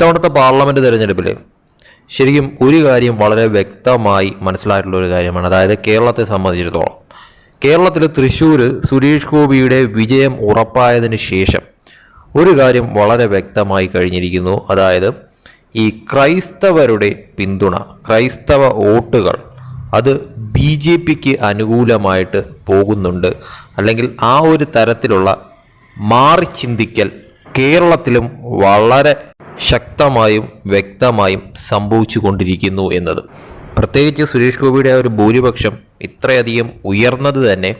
ഇത്തവണത്തെ പാർലമെന്റ് തിരഞ്ഞെടുപ്പിൽ ശരിക്കും ഒരു കാര്യം വളരെ വ്യക്തമായി മനസ്സിലായിട്ടുള്ള ഒരു കാര്യമാണ്. അതായത് കേരളത്തെ സംബന്ധിച്ചിടത്തോളം. കേരളത്തിൽ തൃശ്ശൂർ സുരേഷ് ഗോപിയുടെ വിജയം ഉറപ്പായതിനു ശേഷം ഒരു കാര്യം വളരെ വ്യക്തമായി കഴിഞ്ഞിരിക്കുന്നു. അതായത് ഈ ക്രൈസ്തവരുടെ പിന്തുണ ക്രൈസ്തവ വോട്ടുകൾ അത് ബി ജെ പിക്ക് അനുകൂലമായിട്ട് പോകുന്നുണ്ട്. അല്ലെങ്കിൽ ആ ഒരു തരത്തിലുള്ള മാറി ചിന്തിക്കൽ കേരളത്തിലും വളരെ ശക്തമായും വ്യക്തമായും സംഭവിച്ചു കൊണ്ടിരിക്കുന്നു എന്നത്. പ്രത്യേകിച്ച് സുരേഷ് ഗോപിയുടെ ഒരു ഭൂരിപക്ഷം ഇത്രയധികം ഉയർന്നത് തന്നെ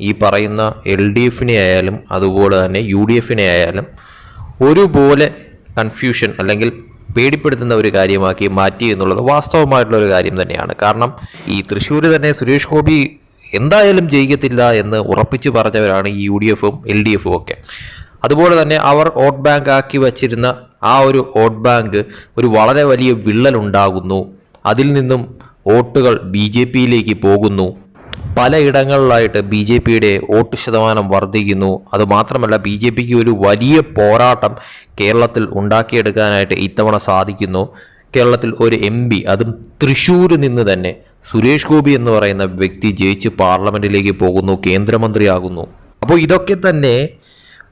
ഈ പറയുന്ന എൽ ഡി എഫിനെ ആയാലും അതുപോലെ തന്നെ യു ഡി എഫിനെ ആയാലും ഒരുപോലെ കൺഫ്യൂഷൻ അല്ലെങ്കിൽ പേടിപ്പെടുത്തുന്ന ഒരു കാര്യമാക്കി മാറ്റി എന്നുള്ളത് വാസ്തവമായിട്ടുള്ള ഒരു കാര്യം തന്നെയാണ്. കാരണം ഈ തൃശ്ശൂർ തന്നെ സുരേഷ് ഗോപി എന്തായാലും ജയിക്കത്തില്ല എന്ന് ഉറപ്പിച്ചു പറഞ്ഞവരാണ് ഈ യു ഡി എഫും എൽ ഡി എഫും ഒക്കെ. അതുപോലെ തന്നെ അവർ വോട്ട് ബാങ്ക് ആക്കി വച്ചിരുന്ന ആ ഒരു വോട്ട് ബാങ്ക് ഒരു വളരെ വലിയ വിള്ളലുണ്ടാകുന്നു. അതിൽ നിന്നും വോട്ടുകൾ ബി ജെ പിയിലേക്ക് പോകുന്നു. പലയിടങ്ങളിലായിട്ട് ബി ജെ പിയുടെ വോട്ട് ശതമാനം വർദ്ധിക്കുന്നു. അതുമാത്രമല്ല ബി ജെ പിക്ക് ഒരു വലിയ പോരാട്ടം കേരളത്തിൽ ഉണ്ടാക്കിയെടുക്കാനായിട്ട് ഇത്തവണ സാധിക്കുന്നു. കേരളത്തിൽ ഒരു എം പി അതും തൃശ്ശൂരിൽ നിന്ന് തന്നെ സുരേഷ് ഗോപി എന്ന് പറയുന്ന വ്യക്തി ജയിച്ച് പാർലമെന്റിലേക്ക് പോകുന്നു കേന്ദ്രമന്ത്രിയാകുന്നു. അപ്പോൾ ഇതൊക്കെ തന്നെ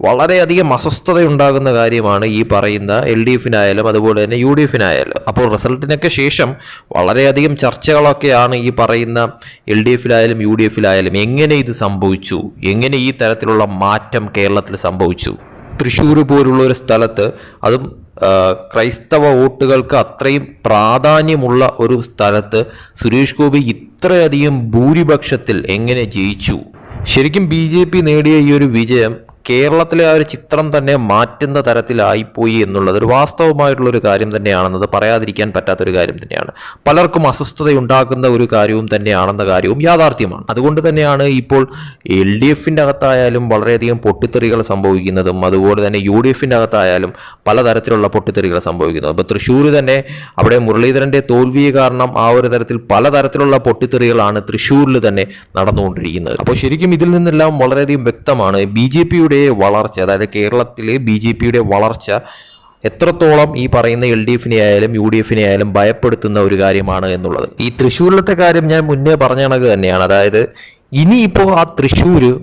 വളരെയധികം അസ്വസ്ഥതയുണ്ടാകുന്ന കാര്യമാണ് ഈ പറയുന്ന എൽ ഡി എഫിനായാലും അതുപോലെ തന്നെ യു ഡി എഫിനായാലും. അപ്പോൾ റിസൾട്ടിനൊക്കെ ശേഷം വളരെയധികം ചർച്ചകളൊക്കെയാണ് ഈ പറയുന്ന എൽ ഡി എഫിലായാലും യു ഡി എഫിലായാലും എങ്ങനെ ഇത് സംഭവിച്ചു? എങ്ങനെ ഈ തരത്തിലുള്ള മാറ്റം കേരളത്തിൽ സംഭവിച്ചു? തൃശ്ശൂർ പോലുള്ള ഒരു സ്ഥലത്ത് അതും ക്രൈസ്തവ വോട്ടുകൾക്ക് അത്രയും പ്രാധാന്യമുള്ള ഒരു സ്ഥലത്ത് സുരേഷ് ഗോപി ഇത്രയധികം ഭൂരിപക്ഷത്തിൽ എങ്ങനെ ജയിച്ചു? ശരിക്കും ബി നേടിയ ഈ ഒരു വിജയം കേരളത്തിലെ ആ ഒരു ചിത്രം തന്നെ മാറ്റുന്ന തരത്തിലായിപ്പോയി എന്നുള്ളത് ഒരു വാസ്തവമായിട്ടുള്ളൊരു കാര്യം തന്നെയാണെന്നത് പറയാതിരിക്കാൻ പറ്റാത്തൊരു കാര്യം തന്നെയാണ്. പലർക്കും അസ്വസ്ഥതയുണ്ടാക്കുന്ന ഒരു കാര്യവും തന്നെയാണെന്ന കാര്യവും യാഥാർത്ഥ്യമാണ്. അതുകൊണ്ട് തന്നെയാണ് ഇപ്പോൾ എൽ ഡി എഫിന്റെ അകത്തായാലും വളരെയധികം പൊട്ടിത്തെറികൾ സംഭവിക്കുന്നതും അതുപോലെ തന്നെ യു ഡി എഫിന്റെ അകത്തായാലും പലതരത്തിലുള്ള പൊട്ടിത്തെറികൾ സംഭവിക്കുന്നത്. അപ്പോൾ തൃശ്ശൂർ തന്നെ അവിടെ മുരളീധരന്റെ തോൽവി കാരണം ആ ഒരു തരത്തിൽ പലതരത്തിലുള്ള പൊട്ടിത്തെറികളാണ് തൃശ്ശൂരിൽ തന്നെ നടന്നുകൊണ്ടിരിക്കുന്നത്. അപ്പോൾ ശരിക്കും ഇതിൽ നിന്നെല്ലാം വളരെയധികം വ്യക്തമാണ്. ബി ജെ പിയുടെ വളർച്ച അതായത് കേരളത്തിലെ ബി ജെ പിയുടെ വളർച്ച എത്രത്തോളം ഈ പറയുന്ന എൽ ഡി എഫിനെ ആയാലും യു ഡി എഫിനെ ആയാലും ഭയപ്പെടുത്തുന്ന ഒരു കാര്യമാണ് എന്നുള്ളത്. ഈ തൃശ്ശൂരിലത്തെ കാര്യം ഞാൻ മുന്നേ പറഞ്ഞ കണക്ക് തന്നെയാണ്. അതായത് ഇനിയിപ്പോൾ ആ തൃശ്ശൂർ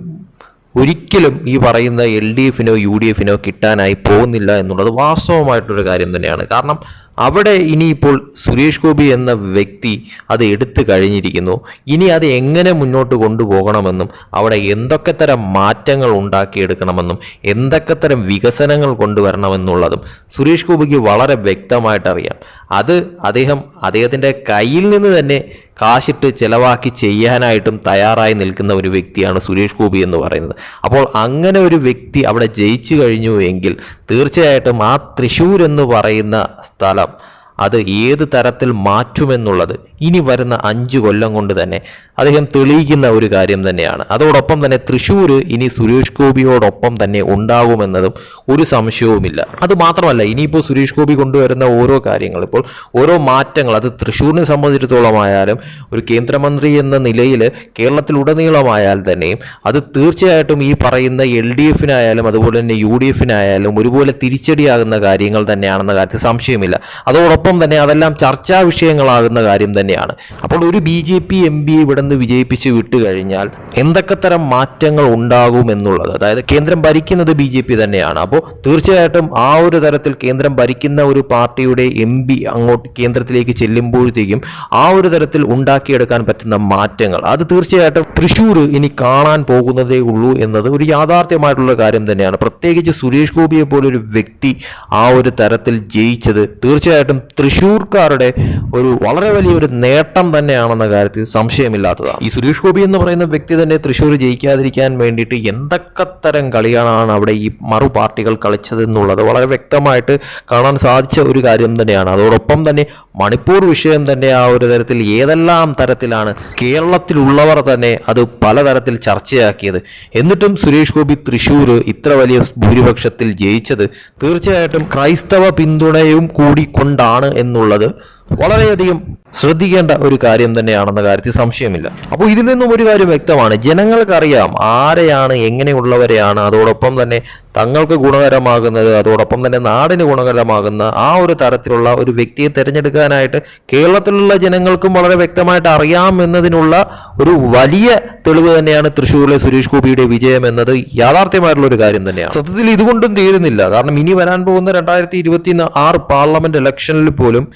ഒരിക്കലും ഈ പറയുന്ന എൽ ഡി എഫിനോ യു ഡി എഫിനോ കിട്ടാനായി പോകുന്നില്ല എന്നുള്ളത് വാസ്തവമായിട്ടൊരു കാര്യം തന്നെയാണ്. കാരണം അവിടെ ഇനിയിപ്പോൾ സുരേഷ് ഗോപി എന്ന വ്യക്തി അത് എടുത്തു കഴിഞ്ഞിരിക്കുന്നു. ഇനി അത് എങ്ങനെ മുന്നോട്ട് കൊണ്ടുപോകണമെന്നും അവിടെ എന്തൊക്കെ തരം മാറ്റങ്ങൾ ഉണ്ടാക്കിയെടുക്കണമെന്നും എന്തൊക്കെ തരം വികസനങ്ങൾ കൊണ്ടുവരണമെന്നുള്ളതും സുരേഷ് ഗോപിക്ക് വളരെ വ്യക്തമായിട്ട് അറിയാം അത് അദ്ദേഹം അദ്ദേഹത്തിന്റെ കയ്യിൽ നിന്ന് തന്നെ കാശിട്ട് ചിലവാക്കി ചെയ്യാനായിട്ടും തയ്യാറായി നിൽക്കുന്ന ഒരു വ്യക്തിയാണ് സുരേഷ് ഗോപി എന്ന് പറയുന്നത്. അപ്പോൾ അങ്ങനെ ഒരു വ്യക്തി അവിടെ ജയിച്ചു കഴിഞ്ഞു എങ്കിൽ തീർച്ചയായിട്ടും ആ തൃശ്ശൂർ എന്ന് പറയുന്ന സ്ഥലം അത് ഏത് തരത്തിൽ മാറ്റുമെന്നുള്ളത്. ഇനി വരുന്ന അഞ്ച് കൊല്ലം കൊണ്ട് തന്നെ അദ്ദേഹം തെളിയിക്കുന്ന ഒരു കാര്യം തന്നെയാണ്. അതോടൊപ്പം തന്നെ തൃശ്ശൂർ ഇനി സുരേഷ് ഗോപിയോടൊപ്പം തന്നെ ഉണ്ടാകുമെന്നതും ഒരു സംശയവുമില്ല. അത് മാത്രമല്ല ഇനിയിപ്പോൾ സുരേഷ് ഗോപി കൊണ്ടുവരുന്ന ഓരോ കാര്യങ്ങൾ ഇപ്പോൾ ഓരോ മാറ്റങ്ങൾ അത് തൃശ്ശൂരിനെ സംബന്ധിച്ചിടത്തോളമായാലും ഒരു കേന്ദ്രമന്ത്രി എന്ന നിലയിൽ കേരളത്തിലുടനീളമായാൽ തന്നെയും അത് തീർച്ചയായിട്ടും ഈ പറയുന്ന എൽ ഡി എഫിനായാലും അതുപോലെ തന്നെ യു ഡി എഫിനായാലും ഒരുപോലെ തിരിച്ചടിയാകുന്ന കാര്യങ്ങൾ തന്നെയാണെന്ന കാര്യത്തിൽ സംശയമില്ല. അതോടൊപ്പം തന്നെ അതെല്ലാം ചർച്ചാ വിഷയങ്ങളാകുന്ന കാര്യം തന്നെയാണ്. അപ്പോൾ ഒരു B J P M P ഇവിടെ നിന്ന് വിജയിപ്പിച്ച് വിട്ടു കഴിഞ്ഞാൽ എന്തൊക്കെ തരം മാറ്റങ്ങൾ ഉണ്ടാകും എന്നുള്ളത്? അതായത് കേന്ദ്രം ഭരിക്കുന്നത് ബി ജെ പി തന്നെയാണ്. അപ്പോൾ തീർച്ചയായിട്ടും ആ ഒരു തരത്തിൽ കേന്ദ്രം ഭരിക്കുന്ന ഒരു പാർട്ടിയുടെ എം പി അങ്ങോട്ട് കേന്ദ്രത്തിലേക്ക് ചെല്ലുമ്പോഴത്തേക്കും ആ ഒരു തരത്തിൽ ഉണ്ടാക്കിയെടുക്കാൻ പറ്റുന്ന മാറ്റങ്ങൾ. അത് തീർച്ചയായിട്ടും തൃശ്ശൂർ ഇനി കാണാൻ പോകുന്നതേ ഉള്ളൂ എന്നത് ഒരു യാഥാർത്ഥ്യമായിട്ടുള്ള കാര്യം തന്നെയാണ്. പ്രത്യേകിച്ച് സുരേഷ് ഗോപിയെ പോലൊരു വ്യക്തി ആ ഒരു തരത്തിൽ ജയിച്ചത് തീർച്ചയായിട്ടും തൃശ്ശൂർക്കാരുടെ ഒരു വളരെ വലിയൊരു നേട്ടം തന്നെയാണെന്ന കാര്യത്തിൽ സംശയമില്ലാത്തതാണ്. ഈ സുരേഷ് ഗോപി എന്ന് പറയുന്ന വ്യക്തി തന്നെ തൃശ്ശൂർ ജയിക്കാതിരിക്കാൻ വേണ്ടിയിട്ട് എന്തൊക്കെ തരം കളികളാണ് അവിടെ ഈ മറു പാർട്ടികൾ കളിച്ചത് എന്നുള്ളത് വളരെ വ്യക്തമായിട്ട് കാണാൻ സാധിച്ച ഒരു കാര്യം തന്നെയാണ്. അതോടൊപ്പം തന്നെ മണിപ്പൂർ വിഷയം തന്നെ ആ ഒരു തരത്തിൽ ഏതെല്ലാം തരത്തിലാണ് കേരളത്തിലുള്ളവർ തന്നെ അത് പലതരത്തിൽ ചർച്ചയാക്കിയത്. എന്നിട്ടും സുരേഷ് ഗോപി തൃശ്ശൂർ ഇത്ര വലിയ ഭൂരിപക്ഷത്തിൽ ജയിച്ചത് തീർച്ചയായിട്ടും ക്രൈസ്തവ പിന്തുണയും കൂടി കൊണ്ടാണ് എന്നുള്ളത് വളരെയധികം ശ്രദ്ധിക്കേണ്ട ഒരു കാര്യം തന്നെയാണെന്ന കാര്യത്തിൽ സംശയമില്ല. അപ്പോൾ ഇതിൽ നിന്നും ഒരു കാര്യം വ്യക്തമാണ്. ജനങ്ങൾക്കറിയാം ആരെയാണ് എങ്ങനെയുള്ളവരെയാണ് അതോടൊപ്പം തന്നെ തങ്ങൾക്ക് ഗുണകരമാകുന്നത് അതോടൊപ്പം തന്നെ നാടിന് ഗുണകരമാകുന്ന ആ ഒരു തരത്തിലുള്ള ഒരു വ്യക്തിയെ തിരഞ്ഞെടുക്കാനായിട്ട് കേരളത്തിലുള്ള ജനങ്ങൾക്കും വളരെ വ്യക്തമായിട്ട് അറിയാം എന്നതിനുള്ള ഒരു വലിയ തെളിവ് തന്നെയാണ് തൃശ്ശൂരിലെ സുരേഷ് ഗോപിയുടെ വിജയം എന്നത് യാഥാർത്ഥ്യമായിട്ടുള്ള ഒരു കാര്യം തന്നെയാണ്. സത്യത്തിൽ ഇതുകൊണ്ടും തീരുന്നില്ല. കാരണം ഇനി വരാൻ പോകുന്ന രണ്ടായിരത്തി ഇരുപത്തി ആറ് പാർലമെന്റ് ഇലക്ഷനിൽ പോലും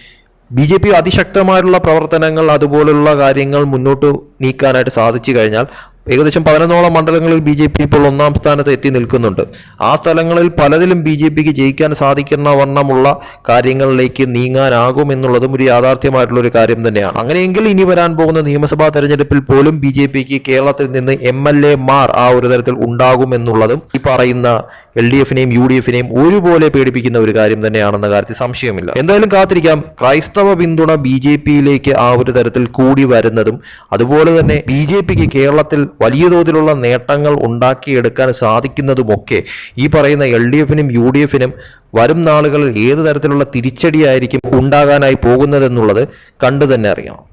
ബി ജെ പി അതിശക്തമായിട്ടുള്ള പ്രവർത്തനങ്ങൾ അതുപോലുള്ള കാര്യങ്ങൾ മുന്നോട്ട് നീക്കാനായിട്ട് സാധിച്ചു കഴിഞ്ഞാൽ ഏകദേശം പതിനൊന്നോളം മണ്ഡലങ്ങളിൽ ബി ജെ പി ഇപ്പോൾ ഒന്നാം സ്ഥാനത്ത് എത്തി നിൽക്കുന്നുണ്ട്. ആ സ്ഥലങ്ങളിൽ പലതിലും ബി ജെ പിക്ക് ജയിക്കാൻ സാധിക്കുന്ന വണ്ണമുള്ള കാര്യങ്ങളിലേക്ക് നീങ്ങാനാകും എന്നുള്ളതും ഒരു യാഥാർത്ഥ്യമായിട്ടുള്ള ഒരു കാര്യം തന്നെയാണ്. അങ്ങനെയെങ്കിൽ ഇനി വരാൻ പോകുന്ന നിയമസഭാ തെരഞ്ഞെടുപ്പിൽ പോലും ബി ജെ പിക്ക് കേരളത്തിൽ നിന്ന് എം എൽ എ മാർ ആ ഒരു തരത്തിൽ ഉണ്ടാകും എന്നുള്ളതും ഈ പറയുന്ന എൽ ഡി എഫിനെയും യു ഡി എഫിനെയും ഒരുപോലെ പേടിപ്പിക്കുന്ന ഒരു കാര്യം തന്നെയാണെന്ന കാര്യത്തിൽ സംശയമില്ല. എന്തായാലും കാത്തിരിക്കാം. ക്രൈസ്തവ പിന്തുണ ബി ജെ പിയിലേക്ക് ആ ഒരു തരത്തിൽ കൂടി വരുന്നതും അതുപോലെ തന്നെ ബി ജെ പിക്ക് കേരളത്തിൽ വലിയ തോതിലുള്ള നേട്ടങ്ങൾ ഉണ്ടാക്കിയെടുക്കാൻ സാധിക്കുന്നതുമൊക്കെ ഈ പറയുന്ന എൽ ഡി എഫിനും യു ഡി എഫിനും വരും നാളുകളിൽ ഏത് തരത്തിലുള്ള തിരിച്ചടിയായിരിക്കും ഉണ്ടാകാനായി പോകുന്നതെന്നുള്ളത് കണ്ടു തന്നെ അറിയണം.